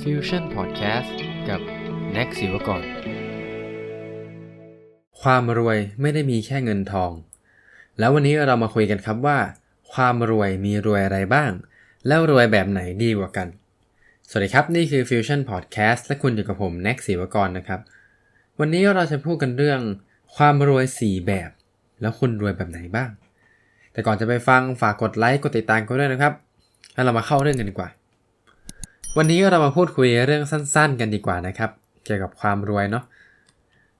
Fusion Podcast กับ Next ศิวกร ความรวยไม่ได้มีแค่เงินทอง แล้ววันนี้เรามาคุยกันครับว่า ความรวยมีรวยอะไรบ้าง แล้วรวยแบบไหนดีกว่ากัน สวัสดีครับ นี่คือ Fusion Podcast และคุณอยู่กับผม Next ศิวกรนะครับ วันนี้เราจะพูดกันเรื่อง ความรวย 4 แบบ แล้วคุณรวยแบบไหนบ้าง แต่ก่อนจะไปฟังฝากกดไลค์กดติดตามกันด้วยนะครับแล้วเรามาเข้าเรื่องกันดีกว่า วันนี้เรามาพูดคุยเรื่องสั้นๆ กันดีกว่านะครับ เกี่ยวกับความรวยเนาะ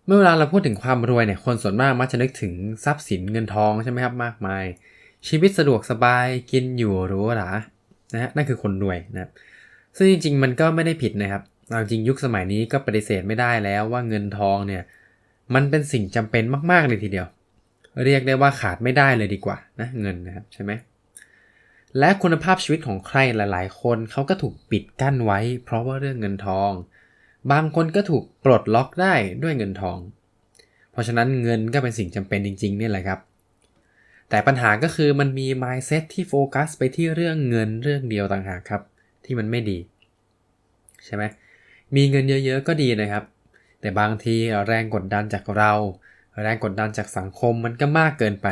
เมื่อเวลาเราพูดถึงความรวยเนี่ยคนส่วนมากมักจะนึกถึงทรัพย์สินเงินทองใช่ไหมครับมากมาย ชีวิตสะดวกสบายกินอยู่หรูหรานะฮะนั่นคือคนรวยนะครับซึ่งจริงๆมันก็ไม่ได้ผิดนะครับเอาจริงยุคสมัยนี้ก็ปฏิเสธไม่ได้แล้วว่าเงินทองเนี่ยมันเป็นสิ่งจำเป็นมากๆเลยทีเดียว เรียกได้ว่าขาดไม่ได้เลยดีกว่านะเงินนะครับใช่ไหม และคุณภาพชีวิตของใครหลายๆ คนเขาก็ถูกปิดกั้นไว้ เพราะว่าเรื่องเงินทอง บางคนก็ถูกปลดล็อกได้ด้วยเงินทอง เพราะฉะนั้นเงินก็เป็นสิ่งจำเป็นจริงๆนี่แหละครับ แต่ปัญหาก็คือมันมี mindset ที่โฟกัสไปที่เรื่องเงินเรื่องเดียวต่างหากครับ ที่มันไม่ดี ใช่ไหมมีเงินเยอะๆก็ดีนะครับ แต่บางทีแรงกดดันจากเรา แรงกดดันจากสังคมมันก็มากเกินไป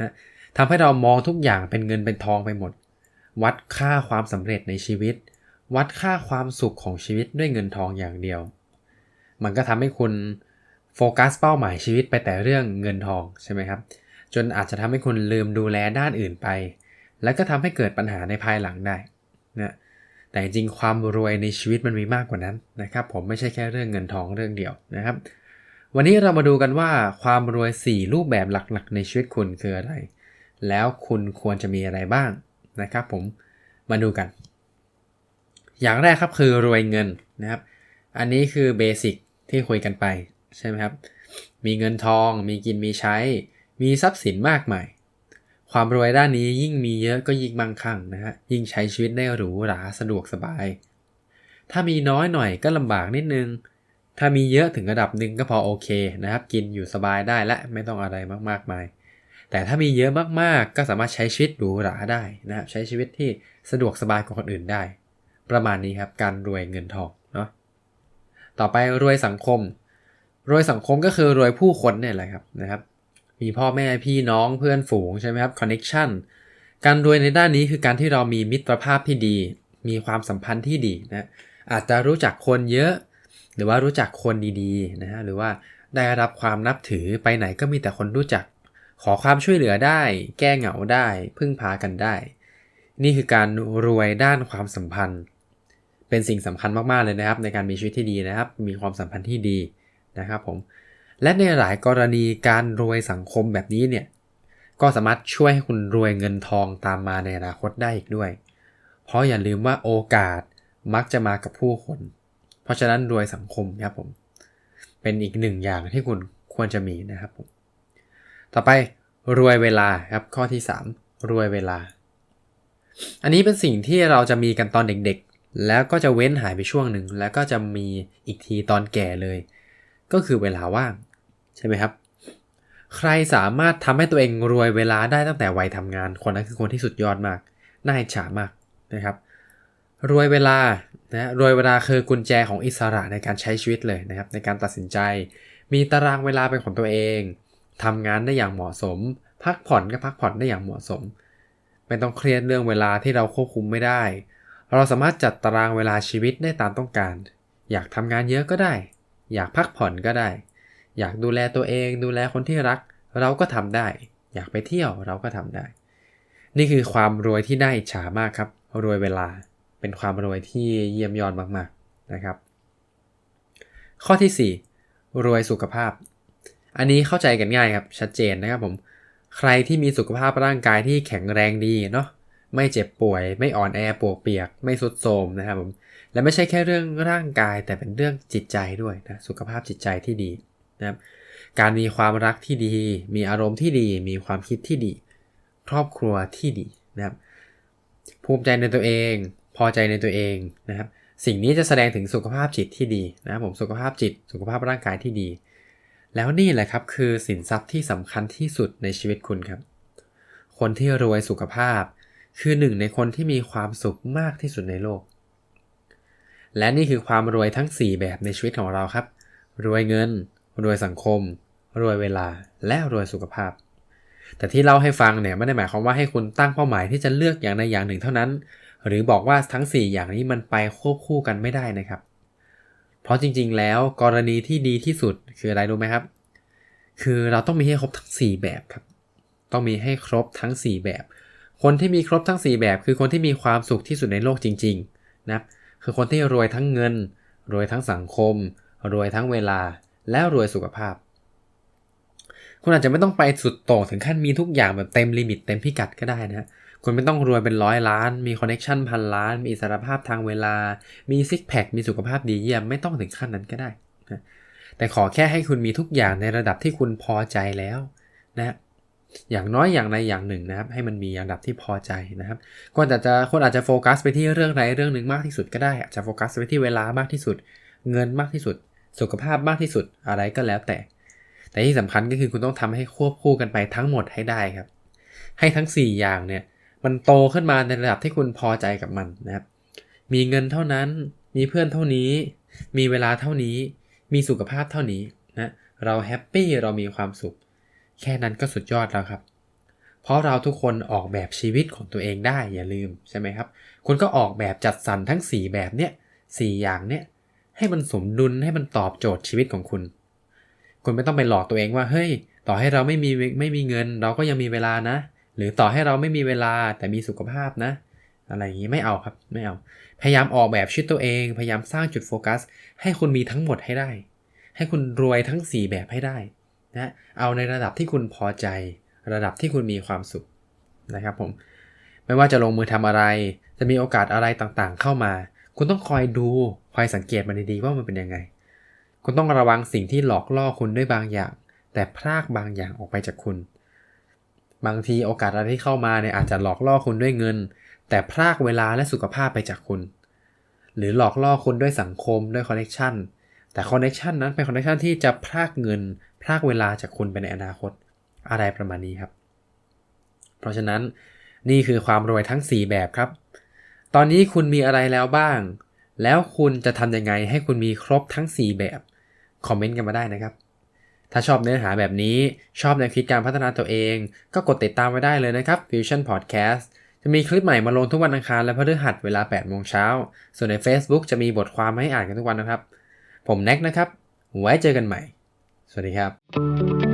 นะ ทำให้เรามองทุกอย่างเป็นเงินเป็นทองไปหมด วัดค่าความสำเร็จในชีวิต วัดค่าความสุขของชีวิตด้วยเงินทองอย่างเดียว มันก็ทำให้คุณโฟกัสเป้าหมายชีวิตไปแต่เรื่องเงินทองใช่ไหมครับ จนอาจจะทำให้คุณลืมดูแลด้านอื่นไป แล้วก็ทำให้เกิดปัญหาในภายหลังได้นะแต่จริงความรวยในชีวิตมันมีมากกว่านั้นนะครับ ผมไม่ใช่แค่เรื่องเงินทองเรื่องเดียวนะครับ วันนี้เรามาดูกันว่าความรวย 4 รูปแบบหลักๆ ในชีวิตคุณคืออะไร แล้วคุณควรจะมีอะไรบ้างนะครับผมมาดูกัน อย่างแรกครับคือรวยเงินนะครับ อันนี้คือเบสิกที่คุยกันไปใช่ไหมครับ มีเงินทอง มีกินมีใช้ มีทรัพย์สินมากมาย ความรวยด้านนี้ยิ่งมีเยอะก็ยิ่งมั่งคั่งนะฮะ ยิ่งใช้ชีวิตได้หรูหราสะดวกสบาย ถ้ามีน้อยหน่อยก็ลำบากนิดนึง ถ้ามีเยอะถึงระดับหนึ่งก็พอโอเคนะครับ กินอยู่สบายได้และไม่ต้องอะไรมากๆมาย แต่ถ้ามีเยอะมากๆ ก็สามารถใช้ชีวิตหรูหราได้นะครับใช้ชีวิตที่สะดวกสบายกว่าคนอื่นได้ ประมาณนี้ครับการรวยเงินทองเนาะต่อไปรวยสังคม รวยสังคมก็คือรวยผู้คนเนี่ยแหละครับนะครับ มีพ่อแม่พี่น้องเพื่อนฝูงใช่ไหมครับคอนเน็ชันการรวยในด้านนี้คือการที่เรามีมิตรภาพที่ดี มีความสัมพันธ์ที่ดีนะอาจจะรู้จักคนเยอะ หรือว่ารู้จักคนดีๆนะฮะหรือว่าได้รับความนับถือไปไหนก็มีแต่คนรู้จัก ขอความช่วยเหลือได้ แก้เหงาได้ พึ่งพากันได้ นี่คือการรวยด้านความสัมพันธ์ เป็นสิ่งสำคัญมากๆเลยนะครับ ในการมีชีวิตที่ดีนะครับ มีความสัมพันธ์ที่ดีนะครับผม และในหลายกรณีการรวยสังคมแบบนี้เนี่ย ก็สามารถช่วยให้คุณรวยเงินทองตามมาในอนาคตได้อีกด้วย เพราะอย่าลืมว่าโอกาสมักจะมากับผู้คน เพราะฉะนั้นรวยสังคมครับผม เป็นอีกหนึ่งอย่างที่คุณควรจะมีนะครับผม ต่อไปรวยเวลาครับข้อที่ 3 รวยเวลา อันนี้เป็นสิ่งที่เราจะมีกันตอนเด็กๆ แล้วก็จะเว้นหายไปช่วงหนึ่ง แล้วก็จะมีอีกทีตอนแก่เลย ก็คือเวลาว่าง ใช่ไหมครับ ใครสามารถทำให้ตัวเองรวยเวลาได้ตั้งแต่วัยทำงาน คนนั้นคือคนที่สุดยอดมาก น่าอิจฉามากนะครับ รวยเวลานะรวยเวลาคือกุญแจของอิสระในการใช้ชีวิตเลยนะครับ ในการตัดสินใจ มีตารางเวลาเป็นของตัวเอง ทำงานได้อย่างเหมาะสม พักผ่อนก็พักผ่อนได้อย่างเหมาะสม ไม่ต้องเครียดเรื่องเวลาที่เราควบคุมไม่ได้ เราสามารถจัดตารางเวลาชีวิตได้ตามต้องการ อยากทำงานเยอะก็ได้ อยากพักผ่อนก็ได้ อยากดูแลตัวเอง ดูแลคนที่รัก เราก็ทำได้ อยากไปเที่ยวเราก็ทำได้ นี่คือความรวยที่น่าอิจฉามากครับ รวยเวลาเป็นความรวยที่เยี่ยมยอดมากๆนะครับ ข้อที่ 4 รวยสุขภาพ อันนี้เข้าใจกันง่ายครับชัดเจนนะครับผม ใครที่มีสุขภาพร่างกายที่แข็งแรงดีเนาะไม่เจ็บป่วย ไม่อ่อนแอปวกเปียก ไม่สุดโทมนะครับผมและไม่ใช่แค่เรื่องร่างกายแต่เป็นเรื่องจิตใจด้วยนะสุขภาพจิตใจที่ดีนะครับการมีความรักที่ดี มีอารมณ์ที่ดี มีความคิดที่ดี ครอบครัวที่ดีนะครับภูมิใจในตัวเอง พอใจในตัวเองนะครับ สิ่งนี้จะแสดงถึงสุขภาพจิตที่ดีนะครับผมสุขภาพจิต สุขภาพร่างกายที่ดี แล้วนี่แหละครับคือสินทรัพย์ที่สำคัญที่สุดในชีวิตคุณครับ คนที่รวยสุขภาพ คือหนึ่งในคนที่มีความสุขมากที่สุดในโลก และนี่คือความรวยทั้ง 4 แบบในชีวิตของเราครับ รวยเงิน รวยสังคม รวยเวลา และรวยสุขภาพ แต่ที่เล่าให้ฟังเนี่ยไม่ได้หมายความว่าให้คุณตั้งเป้าหมายที่จะเลือกอย่างใดอย่างหนึ่งเท่านั้น หรือบอกว่าทั้ง 4 อย่างนี้มันไปควบคู่กันไม่ได้นะครับ เพราะจริง ๆ แล้วกรณีที่ดีที่สุดคืออะไรรู้ไหมครับ คือเราต้องมีให้ครบทั้ง 4 แบบครับ ต้องมีให้ครบทั้ง 4 แบบ คนที่มีครบทั้ง 4 แบบ คือคนที่มีความสุขที่สุดในโลกจริงๆนะคือคนที่รวยทั้งเงิน รวยทั้งสังคม รวยทั้งเวลา และรวยสุขภาพ คุณอาจจะไม่ต้องไปสุดโต่งถึงขั้นมีทุกอย่างแบบเต็มลิมิตเต็มพิกัดก็ได้นะ คุณไม่ต้องรวยเป็นร้อยล้าน มีคอนเน็ชันพันล้าน มีอิสรภาพทางเวลา มีซิกแพค มีสุขภาพดีเยี่ยม ไม่ต้องถึงขั้นนั้นก็ได้นะแต่ขอแค่ให้คุณมีทุกอย่างในระดับที่คุณพอใจแล้วนะ อย่างน้อยอย่างใดอย่างหนึ่งนะครับ ให้มันมีระดับที่พอใจนะครับก็อาจจะคนอาจจะโฟกัสไปที่เรื่องใดเรื่องหนึ่งมากที่สุดก็ได้ อาจจะโฟกัสไปที่เวลามากที่สุด เงินมากที่สุด สุขภาพมากที่สุด อะไรก็แล้วแต่ แต่ที่สำคัญก็คือคุณต้องทำให้ควบคู่กันไปทั้งหมดให้ได้ครับ ให้ทั้ง 4 อย่างเนี่ย มันโตขึ้นมาในระดับที่คุณพอใจกับมันนะครับ มีเงินเท่านั้น มีเพื่อนเท่านี้ มีเวลาเท่านี้ มีสุขภาพเท่านี้นะ เราแฮปปี้ เรามีความสุข แค่นั้นก็สุดยอดแล้วครับ เพราะเราทุกคนออกแบบชีวิตของตัวเองได้อย่าลืมใช่ไหมครับ คุณก็ออกแบบจัดสรรทั้ง 4 แบบเนี้ยสอย่างเนี้ยให้มันสมดุลให้มันตอบโจทย์ชีวิตของคุณ คุณไม่ต้องไปหลอกตัวเองว่าเฮ้ย ต่อให้เราไม่มีไม่มีเงิน เราก็ยังมีเวลานะ หรือต่อให้เราไม่มีเวลาแต่มีสุขภาพนะ อะไรอย่างนี้ไม่เอาครับไม่เอา พยายามออกแบบชีวิตตัวเอง พยายามสร้างจุดโฟกัส ให้คุณมีทั้งหมดให้ได้ ให้คุณรวยทั้ง 4 แบบให้ได้นะเอาในระดับที่คุณพอใจ ระดับที่คุณมีความสุขนะครับผมไม่ว่าจะลงมือทำอะไร จะมีโอกาสอะไรต่างๆ เข้ามา คุณต้องคอยดูคอยสังเกตมันดีๆว่ามันเป็นยังไง คุณต้องระวังสิ่งที่หลอกล่อคุณด้วยบางอย่าง แต่พรากบางอย่างออกไปจากคุณ บางทีโอกาสอะไรที่เข้ามาเนี่ยอาจจะหลอกล่อคุณด้วยเงิน แต่พรากเวลาและสุขภาพไปจากคุณ หรือหลอกล่อคุณด้วยสังคมด้วยคอนเนคชันแต่คอนเนคชันนั้นเป็นคอนเนคชันที่จะพรากเงิน พรากเวลาจากคุณไปในอนาคตอะไรประมาณนี้ครับ เพราะฉะนั้นนี่คือความรวยทั้ง 4 แบบครับ ตอนนี้คุณมีอะไรแล้วบ้าง แล้วคุณจะทำยังไงให้คุณมีครบทั้ง 4 แบบ คอมเมนต์กันมาได้นะครับ ถ้าชอบเนื้อหาแบบนี้ชอบแนวคิดการพัฒนาตัวเอง ก็กดติดตามไว้ได้เลยนะครับ Fusion Podcast จะมีคลิปใหม่มาลงทุกวันอังคารและพฤหัสเวลา 8 โมงเช้า ส่วนใน Facebook จะมีบทความให้อ่านกันทุกวันนะครับ ผมแน็กนะครับ ไว้เจอกันใหม่ สวัสดีครับ